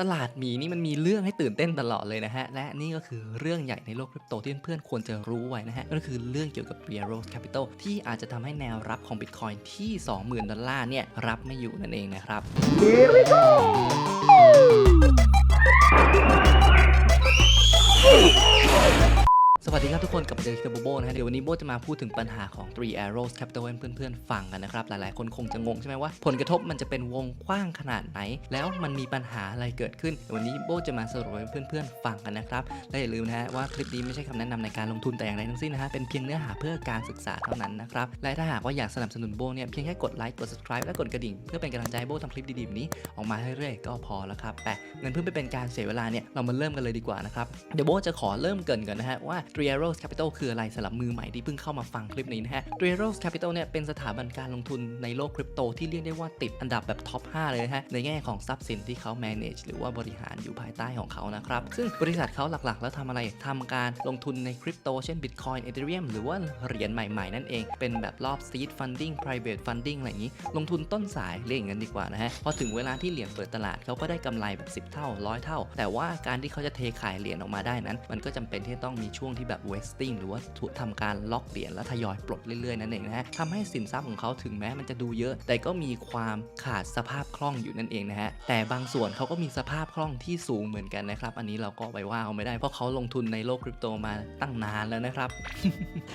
ตลาดหมีนี่มันมีเรื่องให้ตื่นเต้นตลอดเลยนะฮะ และนี่ก็คือเรื่องใหญ่ในโลกคริปโตที่เพื่อนๆควรจะรู้ไว้นะฮะ ก็คือเรื่องเกี่ยวกับ r e a r o Capital ที่อาจจะทำให้แนวรับของ Bitcoin ที่ 20,000 ดอลลาร์เนี่ย รับไม่อยู่นั่นเองนะครับ สวัสดีครับทุกคนกับเจอกับโบโบนะฮะเดี๋ยววันนี้โบจะมาพูดถึงปัญหาของ Three Arrows Capital ให้เพื่อนๆฟังกันนะครับ หลายๆคนคงจะงงใช่ไหมว่า ผลกระทบมันจะเป็นวงกว้างขนาดไหน แล้วมันมีปัญหาอะไรเกิดขึ้น วันนี้โบจะมาสรุปให้เพื่อนๆฟังกันนะครับและอย่าลืมนะฮะว่าคลิปนี้ไม่ใช่คำแนะนำในการลงทุนแต่อย่างใดทั้งสิ้นนะฮะเป็นเพียงเนื้อหาเพื่อการศึกษาเท่านั้นนะครับและถ้าหากว่าอยากสนับสนุนโบเนี่ยเพียงแค่กดไลค์กด subscribe และกดกระดิ่งเพื่อเป็นกำลังใจให้โบทำคลิปดีๆแบบนี้ออกมาเรื่อยๆก็พอแล้วครับแต่เงินเพื่อไม่เป็นการเสียเวลาเนี่ยเรามาเริ่มกันเลยดีกว่านะครับเดี๋ยวโบจะขอเริ่มเกินก่อนนะฮะว่า t r i e r o s Capital คืออะไรสำหรับมือใหม่ที่เพิ่งเข้ามาฟังคลิปนี้นะฮะ t r i e r o s Capital เนี่ยเป็นสถาบันการลงทุนในโลกคริปโตที่เรียกได้ว่าติดอันดับแบบท็อป 5 เลยนะฮะ ในแง่ของทรัพย์สินที่เขา manage หรือว่าบริหารอยู่ภายใต้ของเขานะครับ ซึ่งบริษัทเขาหลักๆ แล้วทำอะไรทำการลงทุนในคริปโตเช่น Bitcoin Ethereum หรือว่าเหรียญใหม่ๆ นั่นเอง เป็นแบบรอบ seed funding private funding อะไรอย่างนี้ ลงทุนต้นสายเรียกอย่างนั้นดีกว่านะฮะพอถึงเวลาที่เหรียญเปิดตลาดเขาก็ได้กำไรแบบ 10 เท่าร้อยเท่า แต่ว่าการที่เขาจะเทขายเหรียญออกมาได้นั้น มันก็จำเป็นที่ต้องมีช่วงที่แบบ vesting หรือว่าทำการล็อกเหรียญแล้วทยอยปลดเรื่อยๆนั่นเองนะฮะทำให้สินทรัพย์ของเขาถึงแม้มันจะดูเยอะ แต่ก็มีความขาดสภาพคล่องอยู่นั่นเองนะฮะแต่บางส่วนเขาก็มีสภาพคล่องที่สูงเหมือนกันนะครับ อันนี้เราก็ไปว่าเขาไม่ได้เพราะเขาลงทุนในโลกคริปโตมาตั้งนานแล้วนะครับ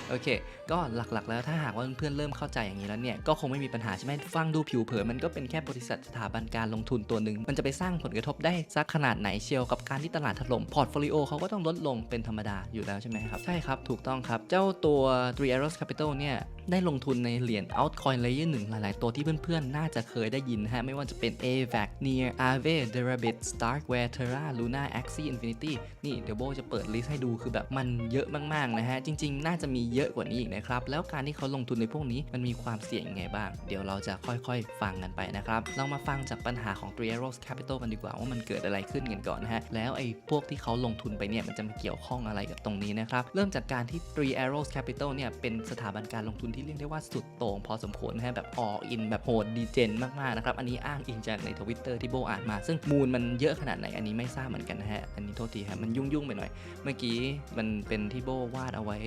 โอเค ก็หลักๆ แล้วถ้าหากว่าเพื่อนๆเริ่มเข้าใจอย่างนี้แล้วเนี่ยก็คงไม่มีปัญหาใช่ไหมฟังดูผิวเผินมันก็เป็นแค่บริษัทสถาบันการลงทุนตัวหนึ่งมันจะไปสร้างผลกระทบได้สักขนาดไหนเชียวกับการที่ตลาดถล่มพอร์ตโฟลิโอเขาก็ต้องลดลงเป็นธรรมดาอยู่แล้วใช่ไหมครับ ใช่ครับ ถูกต้องครับ เจ้าตัว Three Arrows Capital เนี่ย ได้ลงทุนในเหรียญ altcoin layer 1 หลาย ๆ ตัวที่เพื่อน ๆ น่าจะเคยได้ยินฮะ ไม่ว่าจะเป็น AVAX Near Aave Deribit Starkware Terra Luna Axie Infinity นี่เดี๋ยวโบจะเปิดลิสต์ให้ดูคือแบบมันเยอะมาก ๆ นะฮะ จริง ๆ น่าจะมีเยอะกว่านี้อีกนะครับ แล้วการที่เขาลงทุนในพวกนี้มันมีความเสี่ยงยังไงบ้าง เดี๋ยวเราจะค่อย ๆ ฟังกันไปนะครับ เรามาฟังจากปัญหาของ Three Arrows Capital กันดีกว่าว่ามันเกิดอะไรขึ้นกันก่อนนะฮะ แล้วไอ้พวกที่เขาลงทุนไปเนี่ยมันจะมาเกี่ยวข้องอะไรกับตรงนี้นะครับ เริ่มจากการที่ Three Arrows Capital เนี่ย เป็นสถาบันการลงทุนที่เรียกได้ว่าสุดโต่งพอสมควรนะฮะแบบ all in แบบโหดดีเจนมาก ๆ นะครับ อันนี้อ้างอิงจากในทวิตเตอร์ที่โบอ่านมา ซึ่งมูลมันเยอะขนาดไหน อันนี้ไม่ทราบเหมือนกันนะฮะ อันนี้โทษทีฮะมันยุ่ง ๆ ไปหน่อย เมื่อกี้มันเป็นที่โบวาดเอาไว้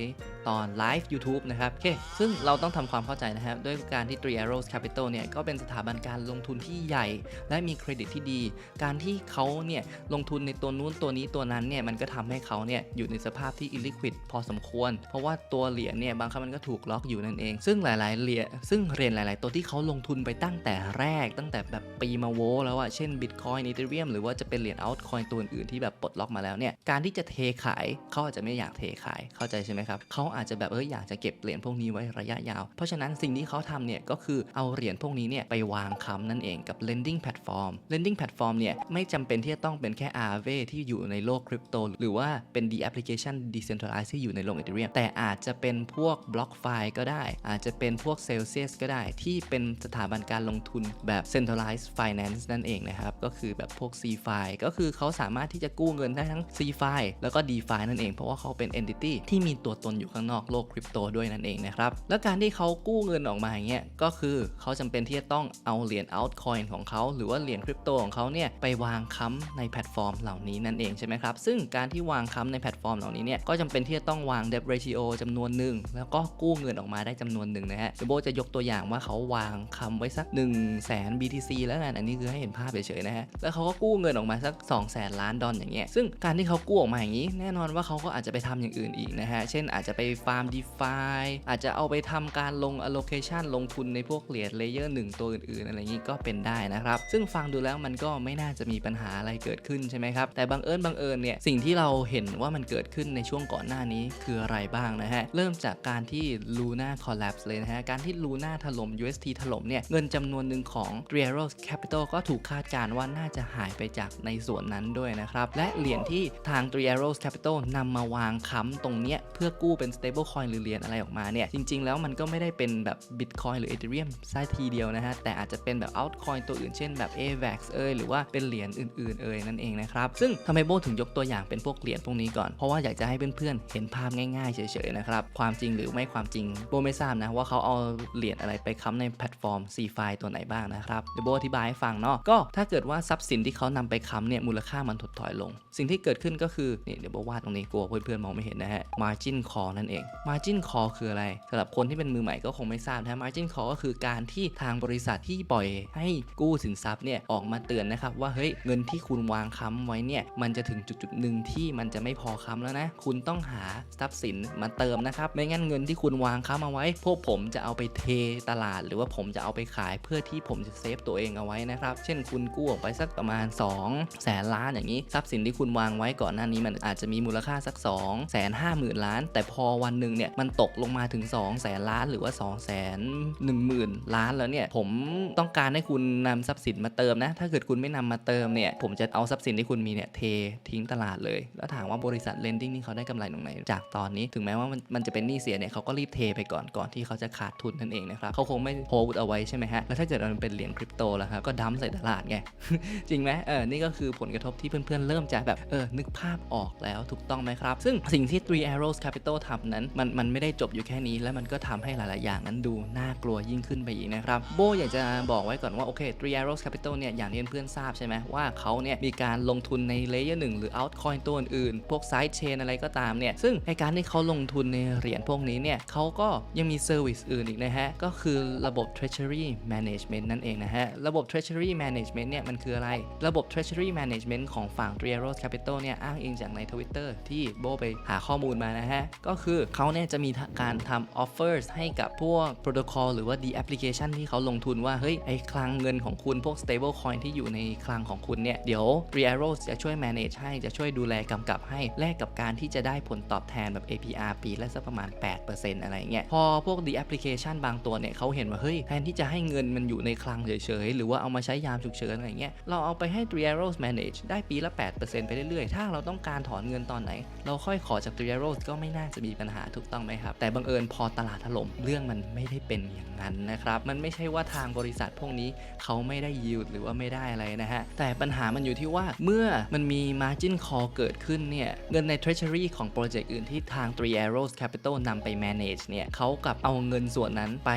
ตอนไลฟ์ YouTube นะครับโอเคซึ่งเราต้องทำความเข้าใจนะครับด้วยการที่ Three Arrows Capital เนี่ยก็เป็นสถาบันการลงทุนที่ใหญ่ และมีเครดิตที่ดี การที่เขาเนี่ยลงทุนในตัวนู้นตัวนี้ตัวนั้นเนี่ยมันก็ทำให้เขาเนี่ยอยู่ในสภาพที่อ liquid พอสมควร เพราะว่าตัวเหรียญเนี่ยบางครั้งมันก็ถูกล็อกอยู่นั่นเอง ซึ่งหลายๆเหรียญซึ่งเหรียญหลาย ๆ ตัวที่เขาลงทุนไปตั้งแต่แรก ตั้งแต่แบบปีมาโวแล้วอะเช่น Bitcoin Ethereum หรือว่าจะเป็นเหรียญ altcoin ตัวอื่นที่แบบปลดล็อกมาแล้วเนี่ยการที่จะเทขายเขาอาจจะไม่อยากเทขายเข้าใจใช่ไหมครับเขาอาจจะแบบเอออยากจะเก็บเหรียญพวกนี้ไว้ระยะยาว เพราะฉะนั้นสิ่งที่เขาทำเนี่ยก็คือเอาเหรียญพวกนี้เนี่ยไปวางค้ำนั่นเองกับ lending platform lending platform เนี่ยไม่จำเป็นที่จะต้องเป็นแค่ Aave ที่อยู่ในโลกคริปโตหรือว่าเป็น D application decentralized ที่อยู่ในโลก Ethereum แต่อาจจะเป็นพวก BlockFi ก็ได้ อาจจะเป็นพวก Celsius ก็ได้ ที่เป็นสถาบันการลงทุนแบบ centralized finance นั่นเองนะครับ ก็คือแบบพวก CFI ก็คือเขาสามารถที่จะกู้เงินได้ทั้ง CFI แล้วก็ DeFi นั่นเอง เพราะว่าเขาเป็น entity ที่มีตัวตนอยู่ข้างนอกโลกคริปโตด้วยนั่นเองนะครับ แล้วการที่เขากู้เงินออกมาอย่างเงี้ย ก็คือเขาจำเป็นที่จะต้องเอาเหรียญ altcoin ของเขา หรือว่าเหรียญคริปโตของเขาเนี่ยไปวางค้ำในแพลตฟอร์มเหล่านี้นั่นเองใช่ไหมครับ ซึ่งการที่วางค้ำในแพลตฟอร์มเหล่านี้เนี่ยก็จำเป็นที่จะต้องวาง debt ratio จำนวนหนึ่งแล้วก็กู้เงินออกมาได้จำนวนหนึ่งนะฮะเดโบจะยกตัวอย่างว่าเขาวางค้ำไว้สัก1 0 0 0 0แสน BTC แล้วกันอันนี้คือให้เห็นภาพเฉยๆนะฮะแล้วเขาก็กู้เงินออกมาสัก 2 0 0แสนล้านดอลอย่างเงี้ยซึ่งการที่เขากู้ออกมาอย่างนี้ แน่นอนว่าเขาก็อาจจะไปทำอย่างอื่นอีกนะฮะเช่นอาจจะไปฟาร์ม DeFi อาจจะเอาไปทำการลง allocation ลงทุนในพวกเหรียญเลเยอร์หนึ่งตัวอื่นๆอะไรอย่างนี้ก็เป็นได้นะครับ ซึ่งฟังดูแล้วมันก็ไม่น่าจะมีปัญหาอะไรเกิดขึ้นใช่ไหมครับแต่บังเอิญบังเอิญเนี่ยสิ่งที่เราเห็นว่ามันเกิดขึ้นในช่วงก่อนหน้านี้คืออะไรบ้างนะฮะ เริ่มจากการที่ Luna collapse เลยนะฮะ การที่ Luna ถล่ม UST ถล่มเนี่ย เงินจำนวนหนึ่งของ r e a r o Capital ก็ถูกคาดการณ์ว่าน่าจะหายไปจากในส่วนนั้นด้วยนะครับ และเหรียญที่ทาง r e a r o Capital นำมาวางค้ำตรงเนี้ยเพื่อกู้เป็น stable coin หรือเหรียญอะไรออกมาเนี่ย จริง ๆ แล้วมันก็ไม่ได้เป็นแบบ Bitcoin หรือ Ethereum ซะทีเดียวนะฮะ แต่อาจจะเป็นแบบ altcoin ตัวอื่นเช่นแบบ AVAX เอยหรือว่าเป็นเหรียญอื่น ๆ เอยนั่นเองนะครับ ซึ่งทำไมโบถึงยกตัวอย่างเป็นพวกเหรียญพวกนี้ก่อน เพราะว่าอยากจะให้เพื่อนๆอนๆ เห็นภาพง่ายๆ เฉยๆ นะครับ ความจริงหรือไม่ความจริงโบไม่ทราบนะว่าเขาเอาเหรียญอะไรไปค้ำในแพลตฟอร์ม C ไฟล์ตัวไหนบ้างนะครับเดี๋ยวโบอธิบายให้ฟังเนาะก็ถ้าเกิดว่าทรัพย์สินที่เขานำไปค้ำเนี่ยมูลค่ามันถดถอยลง สิ่งที่เกิดขึ้นก็คือนี่เดี๋ยวโบวาดตรงนี้กลัวเพื่อนๆมองไม่เห็นนะฮะ margin call นั่นเอง margin call คืออะไรสำหรับคนที่เป็นมือใหม่ก็คงไม่ทราบนะ margin call ก็คือการที่ทางบริษัทที่ปล่อยให้กู้สินทรัพย์เนี่ยออกมาเตือนนะครับว่าเฮ้ยเงินที่คุณวางค้ำไว้เนี่ยมันจะถึงจุดจุดๆหนึ่งที่มันจะไม่พอค้ำแล้วนะคุณต้อง้องหาทรัพย์สินมาเติมนะครับ ไม่งั้นเงินที่คุณวางค้ำเอาไว้ พวกผมจะเอาไปเทตลาด หรือว่าผมจะเอาไปขายเพื่อที่ผมจะเซฟตัวเองเอาไว้นะครับ เช่นคุณกู้ออกไปสักประมาณ2แสนล้านอย่างนี้ ทรัพย์สินที่คุณวางไว้ก่อนหน้านี้มันอาจจะมีมูลค่าสัก2แสนห้าหมื่นล้าน แต่พอวันหนึ่งเนี่ยมันตกลงมาถึง2แสนล้านหรือว่า2แสนหนึ่งหมื่นล้านแล้วเนี่ยผมต้องการให้คุณนำทรัพย์สินมาเติมนะ ถ้าเกิดคุณไม่นำมาเติมเนี่ยผมจะเอาทรัพย์สินที่คุณมีเนี่ยเททิ้งตลาดเลย แล้วถามว่าบริษัทเลนดิ้งนี่เขาได้กำไรตรงไหนจากตอนนี้ ถึงแม้ว่ามันมันจะเป็นหนี้เสียเนี่ยเขาก็รีบเทไปก่อนก่อนที่เขาจะขาดทุนนั่นเองนะครับเขาคงไม่โฮลเอาไว้ใช่ไหมฮะแล้วถ้าเกิดมันเป็นเหรียญคริปโตแล่ะครับก็ดัมใส่ตลาดไงจริงไหมเออนี่ก็คือผลกระทบที่เพื่อนๆเริ่มจะแบบเออนึกภาพออกแล้วถูกต้องไหมครับ ซึ่งสิ่งที่ Three Arrows Capital ทำนั้นมันมันไม่ได้จบอยู่แค่นี้ และมันก็ทำให้หลายๆ อย่างนั้นดูน่ากลัวยิ่งขึ้นไปอีกนะครับโบอยากจะบอกไว้ก่อนว่าโอเค Three Arrows Capital เนี่ยอย่างที่เพื่อนๆทราบใช่ไหมว่าเขาเนี่ยมีการลงทุนใน Layer 1หรือ Altcoin ตัวอื่นพวก Side Chain อะไรก็ตามเนี่ยซึ่งในการที่เขาลงทุนในเหรียญพวกนี้เนี่ยเขาก็ยังมีเซอร์วิสอื่นอีกนะฮะ ก็คือระบบ Treasury Management นั่นเองนะฮะ ระบบ Treasury Management เนี่ยมันคืออะไร ระบบ Treasury Management ของฝั่ง Three Arrows Capital เนี่ยอ้างอิงจากใน Twitter ที่โบไปหาข้อมูลมานะฮะ ก็คือเขาเนี่ยจะมีการทำ offers ให้กับพวก protocol หรือว่า the application ที่เขาลงทุนว่า เฮ้ย ไอ้คลังเงินของคุณพวก stable coin ที่อยู่ในคลังของคุณเนี่ย เดี๋ยว Three Arrows จะช่วย manage ให้จะช่วยดูแลกำกับให้แลกกับการที่จะได้ผลตอบแทนแบบ APR ปีละสักประมาณ 8%อะไรเงี้ย พอพวก the application บางตัวเนี่ยเขาเห็นว่า เฮ้ย แทนที่จะให้เงินมันอยู่ในคลังเฉยๆ หรือว่าเอามาใช้ยามฉุกเฉินอะไรเงี้ย เราเอาไปให้ Three Arrows manage ได้ปีละ 8%ไปเรื่อยๆ ถ้าเราต้องการถอนเงินตอนไหน เราค่อยขอจาก Three Arrows ก็ไม่น่าจะมีปัญหาถูกต้องไหมครับ แต่บังเอิญพอตลาดถล่มเรื่องมันไม่ได้เป็นอย่างนั้นนะครับ มันไม่ใช่ว่าทางบริษัทพวกนี้เขาไม่ได้ yield หรือว่าไม่ได้อะไรนะฮะ แต่ปัญหามันอยู่ที่ว่าเมื่อมันมี margin call เกิดขึ้นเนี่ย เงินใน treasury ของโปรเจกต์อื่นที่ทาง Three Arrows Capital นำไป manage เนี่ยเขากลับเอาเงินส่วนนั้นไป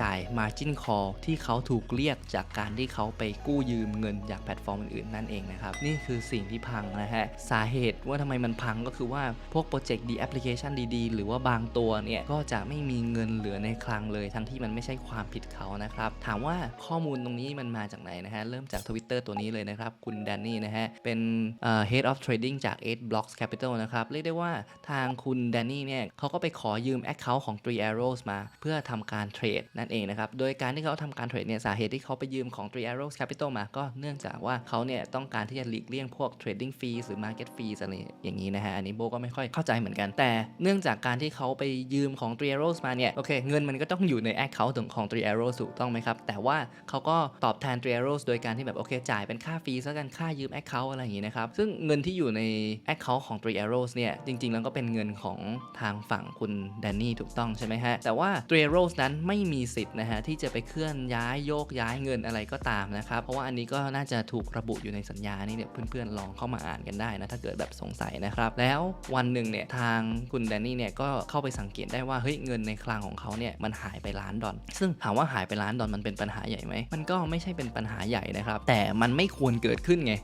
จ่าย margin call ที่เขาถูกเรียกจากการที่เขาไปกู้ยืมเงินจากแพลตฟอร์มอื่นๆนั่นเองนะครับ นี่คือสิ่งที่พังนะฮะ สาเหตุว่าทำไมมันพังก็คือว่าพวกโปรเจกต์ดีแอปพลิเคชันดีๆ หรือว่าบางตัวเนี่ย ก็จะไม่มีเงินเหลือในคลังเลย ทั้งที่มันไม่ใช่ความผิดเขานะครับ ถามว่าข้อมูลตรงนี้มันมาจากไหนนะฮะ เริ่มจาก Twitter ตัวนี้เลยนะครับ คุณแดนนี่นะฮะเป็น Head of Trading จาก 8 Blocks Capital นะครับเรียกได้ว่าว่าทางคุณแดนนี่เนี่ยเขาก็ไปขอยืม Account ของ Three Arrows มา เพื่อทำการเทรดนั่นเองนะครับ โดยการที่เขาทำการเทรดเนี่ยสาเหตุที่เขาไปยืมของ Three Arrows Capital มาก็เนื่องจากว่าเขาเนี่ยต้องการที่จะหลีกเลี่ยงพวก trading fees หรือ market fees อะไรอย่างนี้นะฮะ อันนี้โบก็ไม่ค่อยเข้าใจเหมือนกัน แต่เนื่องจากการที่เขาไปยืมของ Three Arrows มาเนี่ย โอเค เงินมันก็ต้องอยู่ใน account ของของ Three Arrows ถูกต้องไหมครับ แต่ว่าเขาก็ตอบแทน Three Arrows โดยการที่แบบโอเคจ่ายเป็นค่าฟรีซะกันค่ายืม account อะไรอย่างนี้นะครับซึ่งเงินที่อยู่ใน account ของ Three Arrows เนี่ยจจริง ๆ แล้วก็เป็นเงินของทางฝั่งคุณแดนนี่ถูกต้องใช่ไหมฮะ แต่ว่า Three Arrows นั้นไม่มีสิทธิ์นะฮะ ที่จะไปเคลื่อนย้ายโยกย้ายเงินอะไรก็ตามนะครับ เพราะว่าอันนี้ก็น่าจะถูกระบุอยู่ในสัญญานี่เนี่ยเพื่อนๆลองเข้ามาอ่านกันได้นะ ถ้าเกิดแบบสงสัยนะครับ แล้ววันหนึ่งเนี่ยทางคุณแดนนี่เนี่ยก็เข้าไปสังเกตได้ว่าเฮ้ยเงินในคลังของเขาเนี่ยมันหายไปล้านดอลซึ่งถามว่าหายไปล้านดอลมันเป็นปัญหาใหญ่ไหมมันก็ไม่ใช่เป็นปัญหาใหญ่นะครับ แต่มันไม่ควรเกิดขึ้นไง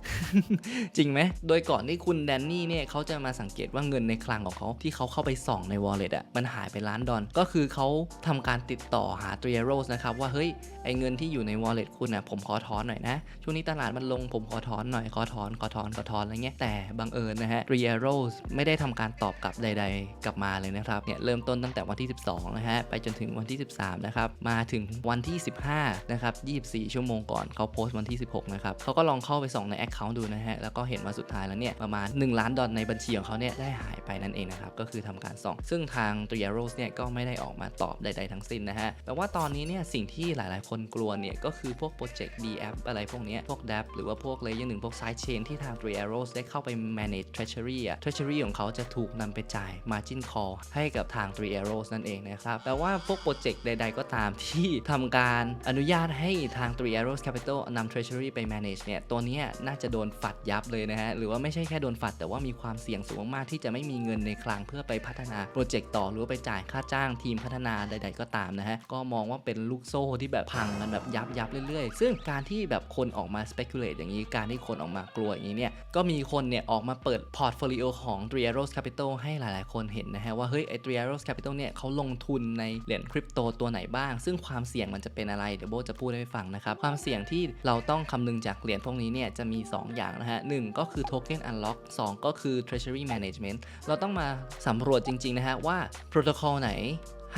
จริงไหมโดยก่อนที่คุณแดนนี่เนี่ยเขาจะมาสังเกตว่าเงินในคลังของเขาที่เขาเข้าไปส่องใน wallet อะมันหายไปล้านดอลก็คือเขาทำการติดต่อหาเทรโรสนะครับว่าเฮ้ย อเงินที่อยู่ใน wallet คุณอะผมขอถอนหน่อยนะ ช่วงนี้ตลาดมันลงผมขอถอนหน่อย ขอถอน ขอถอน ขอถอนอะไรเงี้ย แต่บังเอิญนะฮะ t r i a r o s ไม่ได้ทำการตอบกลับใด ๆ กลับมาเลยนะครับ เนี่ยเริ่มต้นตั้งแต่วันที่ 12 นะฮะ ไปจนถึงวันที่ 13 นะครับ มาถึงวันที่ 15 นะครับ 24 ชั่วโมงก่อนเขาโพสต์วันที่ 16 นะครับเขาก็ลองเข้าไปส่องใน Account ดูนะฮะ แล้วก็เห็นว่าสุดท้ายแล้วเนี่ยประมาณ 1 ล้านดอลในบัญชีของเขาเนี่ยได้หายไปนั่นเองนะครับ ก็คือทำการส่อง ซึ่งทาง t r i a r o s เนี่ยก็ไม่ได้ออกมาตอบใด ๆ ทั้งสิ้นนะฮะ แต่ว่าตอนนี้เนี่ยสิ่งที่หลาย ๆ คนกลัวเนี่ย ก็คือพวกโปรเจกต์ D app อะไรพวกนี้พวก d a p หรือว่าพวกเลเยอร์หนึ่งพวก side chain ที่ทาง t r i a r o s ได้เข้าไป manage treasury อะ treasury ของเขาจะถูกนำไปจ่าย margin call ให้กับทาง t r i a r o s นั่นเองนะครับแต่ว่าพวกโปรเจกต์ใด ๆ ก็ตามที่ทำการอนุญาตให้ทาง t r i a r o s Capital นำ treasury ไป manage เนี่ยตัวนี้น่าจะโดนฝัดยับเลยนะฮะหรือว่าไม่ใช่แค่โดนฝัดแต่ว่ามีความเสี่ยงสูงมากที่จะไม่มีเงินในคลังเพื่อไปพัฒนาโปรเจกต์ต่อหรือไปจ่ายค่าจ้างทีมพัฒนาใด ๆ ก็ตามนะฮะก็มองว่าเป็นลูกโซ่ที่แบบพังกันแบบยับยับเรื่อยๆ ซึ่งการที่แบบคนออกมา speculate อย่างนี้ การที่คนออกมากลัวอย่างนี้เนี่ย ก็มีคนเนี่ยออกมาเปิดพอร์ตโฟลิโอของ Three Arrows Capital ให้หลายๆ คนเห็นนะฮะว่า เฮ้ยไอ้ Three Arrows Capital เนี่ยเขาลงทุนในเหรียญคริปโตตัวไหนบ้าง ซึ่งความเสี่ยงมันจะเป็นอะไร เดี๋ยวโบจะพูดให้ฟังนะครับ ความเสี่ยงที่เราต้องคำนึงจากเหรียญพวกนี้เนี่ยจะมี 2 อย่างนะฮะหนึ่งก็คือ Token Unlock 2 ก็คือ Treasury Management เราต้องมาสำรวจจริงๆนะฮะว่าโปรโตคอลไหน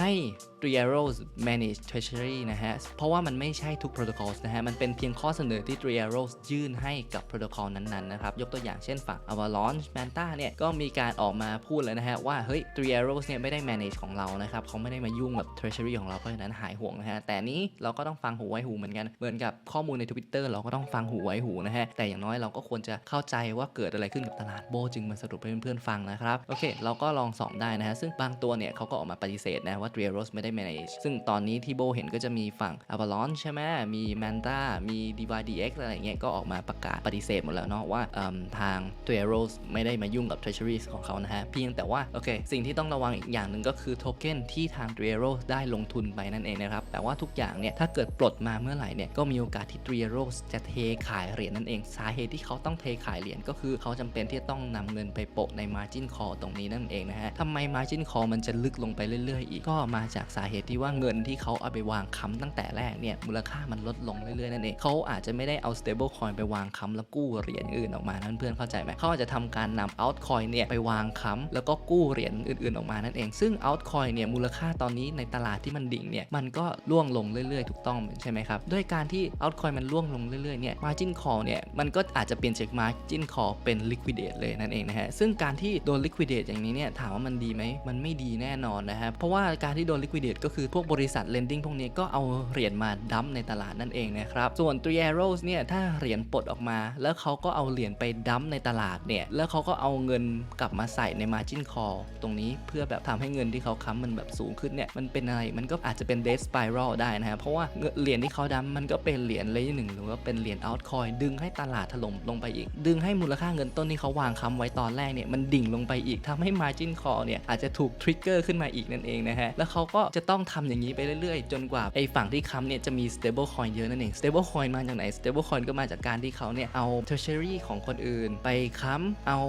ให้ Three Arrows Manage Treasury นะฮะ เพราะว่ามันไม่ใช่ทุก protocols นะฮะ มันเป็นเพียงข้อเสนอที่ Three Arrows ยื่นให้กับ protocol นั้นๆ นะครับ ยกตัวอย่างเช่นฝั่ง Avalanche Manta เนี่ย ก็มีการออกมาพูดเลยนะฮะ ว่า เฮ้ย Three Arrows เนี่ย ไม่ได้ manage ของเรานะครับ เขาไม่ได้มายุ่งกับ Treasury ของเรา เพราะฉะนั้นหายห่วงนะฮะ แต่นี้เราก็ต้องฟังหูไว้หูเหมือนกัน เหมือนกับข้อมูลใน Twitter เราก็ต้องฟังหูไว้หูนะฮะ แต่อย่างน้อยเราก็ควรจะเข้าใจว่าเกิดอะไรขึ้นกับตลาดโบจึงมาสรุปให้เพื่อนๆฟังนะครับ โอเค เราก็ลองสอบได้นะฮะ ซึ่งบางตัวเนี่ยเขาก็ออกมาปฏิเสธนะว่า Three Arrows ไม่ได้ manage ซึ่งตอนนี้ที่โบเห็นก็จะมีฝั่ง Avalon ใช่ไหมมี Manta มี DYDX อะไรอย่างเงี้ยก็ออกมาประกาศปฏิเสธหมดแล้วเนาะว่าทาง Three Arrows ไม่ได้มายุ่งกับ Treasuries ของเขานะฮะ เพียงแต่ว่า โอเค สิ่งที่ต้องระวังอีกอย่างหนึ่งก็คือโทเค็นที่ทาง Three Arrows ได้ลงทุนไปนั่นเองนะครับ แต่ว่าทุกอย่างเนี่ยถ้าเกิดปลดมาเมื่อไหร่เนี่ยก็มีโอกาสที่ Three Arrows จะเทขายเหรียญนั่นเอง สาเหตุที่เขาต้องเทขายเหรียญก็คือเขาจำเป็นที่จะต้องนำเงินไปโปะใน Margin Call ตรงนี้นั่นเองนะฮะทำไม Margin Call มันจะลึกลงไปเรื่อยๆอีกก็มาจากสาเหตุที่ว่าเงินที่เขาเอาไปวางค้ำตั้งแต่แรกเนี่ยมูลค่ามันลดลงเรื่อยๆนั่นเองเขาอาจจะไม่ได้เอา stable coin ไปวางค้ำแล้วกู้เหรียญอื่นออกมานั่นเพื่อนเข้าใจไหมเขาอาจจะทำการนำ out coin เนี่ยไปวางค้ำแล้วก็กู้เหรียญอื่นๆออกมานั่นเอง ซึ่ง out coin เนี่ยมูลค่าตอนนี้ในตลาดที่มันดิ่งเนี่ยมันก็ร่วงลงเรื่อยๆ ถูกต้องใช่ไหมครับด้วยการที่ out coin มันร่วงลงเรื่อยๆเนี่ย margin call เนี่ยมันก็อาจจะเปลี่ยนจาก margin call เป็น liquidate เลยนั่นเองนะฮะซึ่งการที่โดน liquidate อย่างนี้เนี่ยถามว่ามันดีไหมมันไม่ดีแน่นอนนะครับเพราะว่าการที่โดน liquidate ก็คือพวกบริษัท lending พวกนี้ก็เอาเหรียญมาดัมในตลาดนั่นเองนะครับส่วน Three Arrows เนี่ยถ้าเหรียญปลดออกมา แล้วเขาก็เอาเหรียญไปดัมในตลาดเนี่ยแล้วเขาก็เอาเงินกลับมาใส่ใน margin call ตรงนี้เพื่อแบบทำให้เงินที่เขาค้ำมันแบบสูงขึ้นเนี่ยมันเป็นอะไรมันก็อาจจะเป็น dead spiral ได้นะฮะเพราะว่าเหรียญที่เขาดัมมันก็เป็นเหรียญเลยหนึ่งหรือว่าเป็นเหรียญ altcoin ดึงให้ตลาดถล่มลงไปอีก ดึงให้มูลค่าเงินต้นที่เขาวางค้ำไว้ตอนแรกเนี่ยมันดิ่งลงไปอีกทำให้ margin call เนี่ยอาจจะถูก trigger ขึ้นมาอีกนั่นเองนะฮะแล้วเขาก็จะต้องทำอย่างนี้ไปเรื่อยๆ จนกว่าไอ้ฝั่งที่ค้ำเนี่ยจะมี stable coin เยอะนั่นเอง stable coin มาจากไหน stable coin ก็มาจากการที่เขาเนี่ยเอา treasury ของคนอื่น ไปค้ำเอา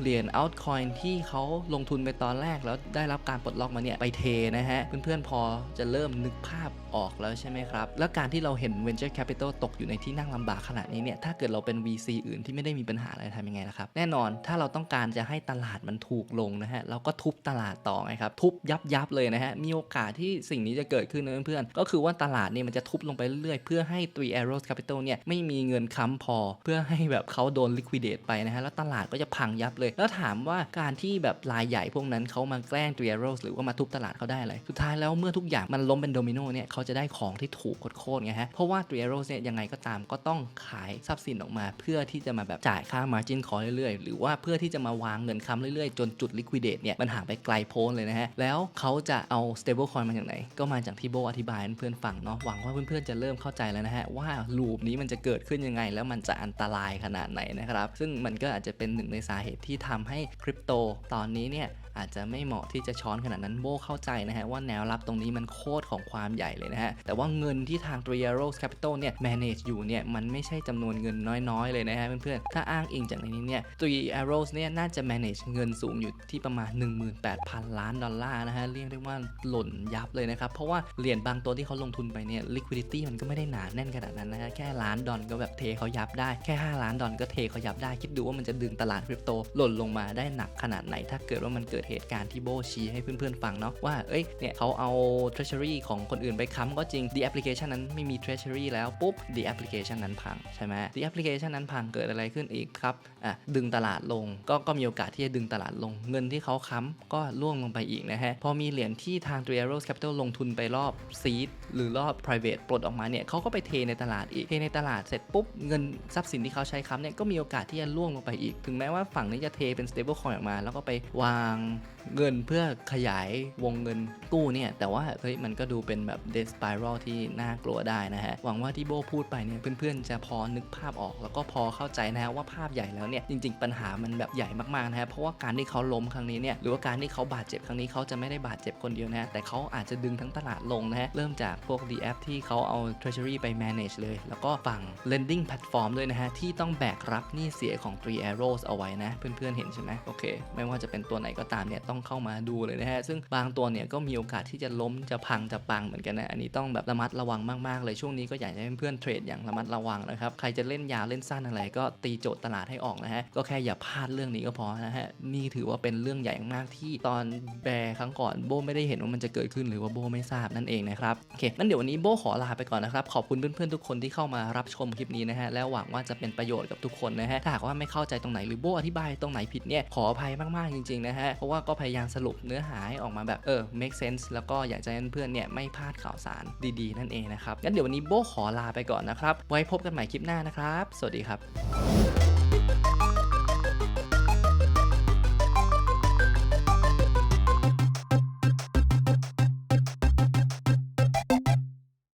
เหรียญ altcoin ที่เขาลงทุนไปตอนแรกแล้วได้รับการปลดล็อกมาเนี่ยไปเทนะฮะ เพื่อนๆพอจะเริ่มนึกภาพออกแล้วใช่ไหมครับ แล้วการที่เราเห็น venture capital ตกอยู่ในที่นั่งลำบากขนาดนี้เนี่ยถ้าเกิดเราเป็น VC อื่นที่ไม่ได้มีปัญหาอะไรทำยังไงล่ะครับ แน่นอนถ้าเราต้องการจะให้ตลาดมันถูกลงนะฮะเราก็ทุบตลาดต่อไงครับทุบยับยับเลยนะฮะ มีโอกาสที่สิ่งนี้จะเกิดขึ้นนะเพื่อนๆ ก็คือว่าตลาดเนี่ยมันจะทุบลงไปเรื่อยๆ เพื่อให้ Three Arrows Capital เนี่ยไม่มีเงินค้ำพอ เพื่อให้แบบเขาโดน liquidate ไปนะฮะ แล้วตลาดก็จะพังยับเลย แล้วถามว่าการที่แบบรายใหญ่พวกนั้นเขามาแกล้ง Three Arrows หรือว่ามาทุบตลาดเขาได้อะไร สุดท้ายแล้วเมื่อทุกอย่างมันล้มเป็นโดมิโนเนี่ยเขาจะได้ของที่ถูกโคตรไงฮะ เพราะว่า Three Arrows เนี่ยยังไงก็ตามก็ต้องขายทรัพย์สินออกมา เพื่อที่จะมาแบบจ่ายค่า margin call เรื่อยๆ หรือว่าเพื่อที่จะมาวางเงินค้ำเรื่อยๆ จนจุด liquidate เนี่ยมันห่างไปไกลโพ้นเลยนะฮะแล้วเขาจะเอา stable coin มาจากไหน ก็มาจากที่โบอธิบายเพื่อนฟังเนาะหวังว่าเพื่อนๆจะเริ่มเข้าใจแล้วนะฮะว่าลูปนี้มันจะเกิดขึ้นยังไง แล้วมันจะอันตรายขนาดไหนนะครับ ซึ่งมันก็อาจจะเป็นหนึ่งในสาเหตุที่ทำให้คริปโตตอนนี้เนี่ย อาจจะไม่เหมาะที่จะช้อนขนาดนั้นโบเข้าใจนะฮะว่าแนวรับตรงนี้มันโคตรของความใหญ่เลยนะฮะ แต่ว่าเงินที่ทาง Three Arrows Capital เนี่ย manage อยู่เนี่ย มันไม่ใช่จำนวนเงินน้อยๆ เลยนะฮะเพื่อนๆ ถ้าอ้างอิงจากในนี้เนี่ย Three Arrows เนี่ยน่าจะ manage เงินสูงอยู่ที่ประมาณ 18,000 ล้านดอลลาร์นะฮะ เรียกได้ว่าหล่นยับเลยนะครับ เพราะว่าเหรียญบางตัวที่เขาลงทุนไปเนี่ย liquidity มันก็ไม่ได้หนาแน่นขนาดนั้นนะฮะแค่ล้านดอลก็แบบเทเขายับได้แค่ 5 ล้านดอลก็เทเขายับได้คิดดูว่ามันจะดึงตลาดคริปโตหล่นลงมาได้หนักขนาดไหนถ้าเกิดว่ามันเกิดเหตุการณ์ที่โบชี้ให้เพื่อนๆฟังเนาะว่า เอ้ย เนี่ยเขาเอา treasury ของคนอื่นไปค้ำก็จริง the application นั้นไม่มี treasury แล้วปุ๊บ the application นั้นพังใช่ไหม the application นั้นพังเกิดอะไรขึ้นอีกครับ อะ ดึงตลาดลง ก็ก็มีโอกาสที่จะดึงตลาดลง เงินที่เขาค้ำก็ล่วงลงไปอีกนะฮะ พอมีเหรียญที่ทาง t r i a r o s Capital ลงทุนไปรอบ seed หรือรอบ private ปลดออกมาเนี่ยเขาก็ไปเทในตลาดอีก เทในตลาดเสร็จปุ๊บเงินทรัพย์สินที่เขาใช้ค้ำเนี่ยก็มีโอกาสที่จะล่วงลงไปอีก ถึงแม้ว่าฝั่งนี้จะเทเป็น stable coin ออกมา แล้วก็ไปวาง ng เงินเพื่อขยายวงเงินกู้เนี่ย แต่ว่าเฮ้ยมันก็ดูเป็นแบบเดส p i r a l ที่น่ากลัวได้นะฮะ หวังว่าที่โบพูดไปเนี่ยเพื่อนๆจะพอนึกภาพออกแล้วก็พอเข้าใจนะฮะว่าภาพใหญ่แล้วเนี่ยจริง ๆ ปัญหามันแบบใหญ่มากๆนะฮะเพราะว่าการที่เขาล้มครั้งนี้เนี่ยหรือว่าการที่เขาบาดเจ็บครั้งนี้เขาจะไม่ได้บาดเจ็บคนเดียวนะแต่เขาอาจจะดึงทั้งตลาดลงนะฮะเริ่มจากพวก D app ที่เขาเอา treasury ไป manage เลย แล้วก็ฝั่ง lending platform ด้วยนะฮะที่ต้องแบกรับหนี้เสียของ Three Arrows เอาไว้นะ เพื่อนๆเห็นใช่ไหมโอเค ไม่ว่าจะเป็นตัวไหนก็ตามเนี่ยต้องเข้ามาดูเลยนะฮะ ซึ่งบางตัวเนี่ยก็มีโอกาสที่จะล้มจะพังจะปังเหมือนกันนะ อันนี้ต้องแบบระมัดระวังมากๆเลยช่วงนี้ก็อยากให้เพื่อนเทรดอย่างระมัดระวังนะครับ ใครจะเล่นยาวเล่นสั้นอะไรก็ตีโจทย์ตลาดให้ออกนะฮะ ก็แค่อย่าพลาดเรื่องนี้ก็พอนะฮะ นี่ถือว่าเป็นเรื่องใหญ่มากที่ตอนแบร์ครั้งก่อนโบไม่ได้เห็นว่ามันจะเกิดขึ้นหรือว่าโบไม่ทราบนั่นเองนะครับ โอเคงั้นเดี๋ยววันนี้โบขอลาไปก่อนนะครับ ขอบคุณเพื่อนๆทุกคนที่เข้ามารับชมคลิปนี้นะฮะ แล้วหวังว่าจะเป็นประโยชน์กับทุกคนนะฮะ ถ้าหากว่าไม่เข้าใจตรงไหนหรือโบอธิบายตรงไหนผิดเนี่ยขออภัยมากๆจริงๆนะฮะ เพราะว่าก็พพยายามสรุปเนื้อหาให้ออกมาแบบเออ make sense แล้วก็อยากจะให้เพื่อนเนี่ยไม่พลาดข่าวสารดีๆ นั่นเองนะครับ งั้นเดี๋ยววันนี้โบขอลาไปก่อนนะครับ ไว้พบกันใหม่คลิปหน้านะครับ สวัสดีครับ